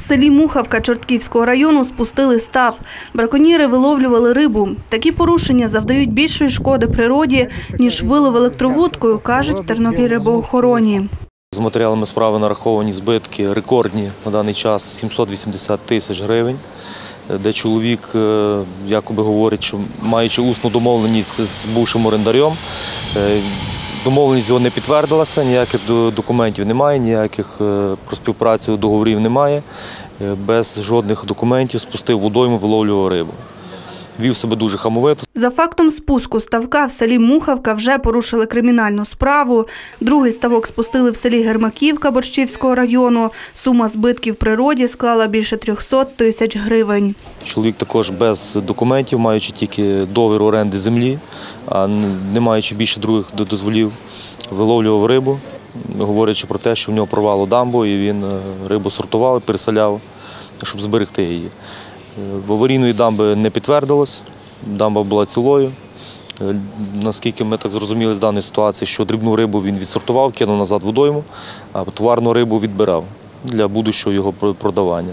В селі Мухавка Чортківського району спустили став. Браконьєри виловлювали рибу. Такі порушення завдають більшої шкоди природі, ніж вилов електровудкою, кажуть в Тернопіль рибоохороні. З матеріалами справи нараховані збитки рекордні на даний час 780 тисяч гривень, де чоловік е, якоби говорить, що маючи усну домовленість з бувшим орендарем, е, домовленість його не підтвердилася, ніяких до- документів немає, ніяких е, про співпрацю договорів немає. Е, Без жодних документів спустив водойму, виловлював рибу. Вів себе дуже хамовито. За фактом спуску ставка в селі Мухавка вже порушили кримінальну справу. Другий ставок спустили в селі Гермаківка Борщівського району. Сума збитків природі склала більше 300 тисяч гривень. Чоловік також без документів, маючи тільки договір оренди землі, а не маючи більше других до- дозволів, виловлював рибу, говорячи про те, що в нього порвало дамбу, і він е, рибу сортував переселяв, щоб зберегти її. В аварійної дамби не підтвердилось, дамба була цілою. Е, Наскільки ми так зрозуміли з даної ситуації, що дрібну рибу він відсортував, кинув назад водойму, а товарну рибу відбирав для будущого його продавання.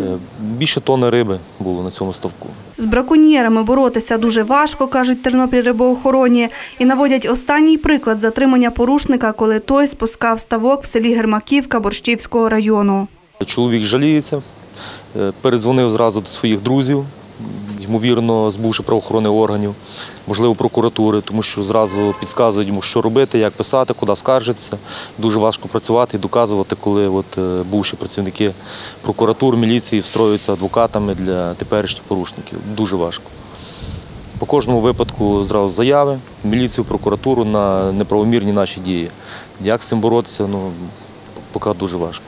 Е, Більше тонни риби було на цьому ставку. З браконьєрами боротися дуже важко, кажуть Тернопіль рибоохороні, і наводять останній приклад затримання порушника, коли той спускав ставок в селі Гермаківка Борщівського району. Чоловік жаліється, передзвонив зразу до своїх друзів, ймовірно, з бувших правоохоронних органів, можливо, прокуратури, тому що зразу підказують йому, що робити, як писати, куди скаржитися. Дуже важко працювати і доказувати, коли от, е, бувші працівники прокуратур, міліції встроюються адвокатами для теперішніх порушників. Дуже важко. По кожному випадку зразу заяви, міліцію, прокуратуру на неправомірні наші дії. Як з цим боротися, ну, поки дуже важко.